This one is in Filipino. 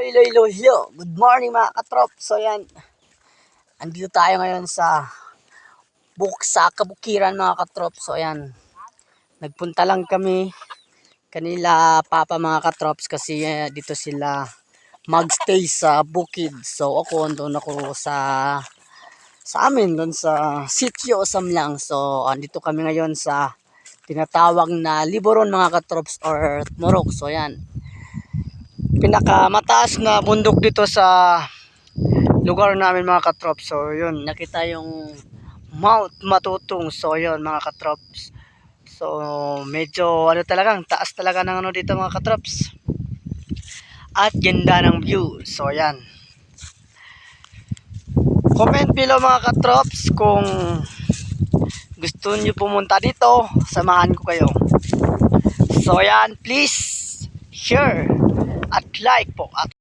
Hello, hello, hello. Good morning mga katrop. So yan, andito tayo ngayon sa buk sa kabukiran mga katrop. So yan, nagpunta lang kami kanila papa mga katrops kasi eh, dito sila magstay sa bukid. So ako doon ako sa sa amin doon sa sitio Samlang. So andito kami ngayon sa tinatawag na Liboron mga katrops or Morok. So yan, pinakamataas na bundok dito sa lugar namin mga katrops. So yun, nakita yung Mount Matutong. So yun mga katrops. So medyo ano talagang taas talaga ng ano dito mga katrops. At ganda ng view. So yan. Comment below mga katrops kung gusto niyo pumunta dito, samahan ko kayo. So yan, please share at like po. At